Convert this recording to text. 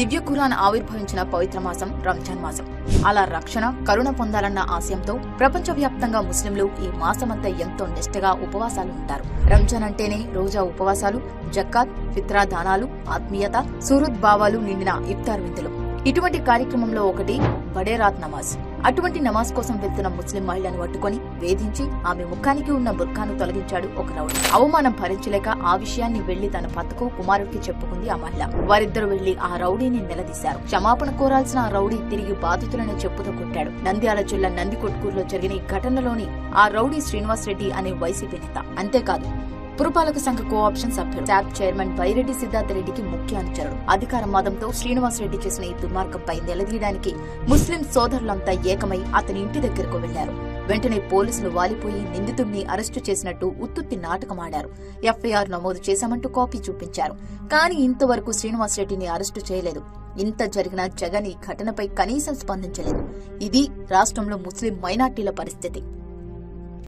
దివ్య ఖురాన్ ఆవిర్భవించిన పవిత్ర మాసం రంజాన్ మాసం. అలా రక్షణ కరుణ పొందాలన్న ఆశయంతో ప్రపంచవ్యాప్తంగా ముస్లింలు ఈ మాసమంతా ఎంతో నిష్టగా ఉపవాసాలు ఉంటారు. రంజాన్ అంటేనే రోజా ఉపవాసాలు జక్కాత్ ఫిత్రా దానాలు ఆత్మీయత సూరత్ భావాలు నిండిన ఇఫ్తార్ విందులు. ఇటువంటి కార్యక్రమంలో ఒకటి బడేరాత్ నమాజ్. అటువంటి నమాజ్ కోసం వెళ్తున్న ముస్లిం మహిళను పట్టుకొని వేధించి ఆమె ముఖానికి ఉన్న బుర్ఖాను తొలగించాడు ఒక రౌడీ. అవమానం భరించలేక ఆ విషయాన్ని వెళ్ళి తన భర్తకు కుమారుడికి చెప్పుకుంది ఆ మహిళ. వారిద్దరూ వెళ్ళి ఆ రౌడీని నిలదీశారు. క్షమాపణ కోరాల్సిన ఆ రౌడీ తిరిగి బాధితులను చెప్పుతో కొట్టాడు. నంద్యాల జిల్లా నందికొట్కూరులో జరిగిన ఈ ఘటనలోని ఆ రౌడీ శ్రీనివాస్ రెడ్డి అనే వైసీపీ నేత. అంతేకాదు పురపాలక సంఘ కోఆప్షన్ సభ్యుడు ట్యాబ్ చైర్మన్ బైరెడ్డి సిద్ధార్థ రెడ్డికి ముఖ్య అనుచరుడు. అధికార మదంతో శ్రీనివాస్ రెడ్డి చేసిన ఈ దుర్మార్గంపై నిలదీయడానికి ముస్లిం సోదరులంతా ఏకమై అతని ఇంటి దగ్గరకు వెళ్ళారు వెంటనే పోలీసులు వాలిపోయి నిందితుడిని అరెస్టు చేసినట్టు ఉత్తుత్తి నాటకమాడారు. ఎఫ్ఐఆర్ నమోదు చేశామంటూ కాపీ చూపించారు. కానీ ఇంతవరకు శ్రీనివాస్ రెడ్డిని అరెస్టు చేయలేదు. ఇంత జరిగిన జగన్ ఈ ఘటనపై కనీసం స్పందించలేదు. ఇది రాష్ట్రంలో ముస్లిం మైనార్టీల పరిస్థితి.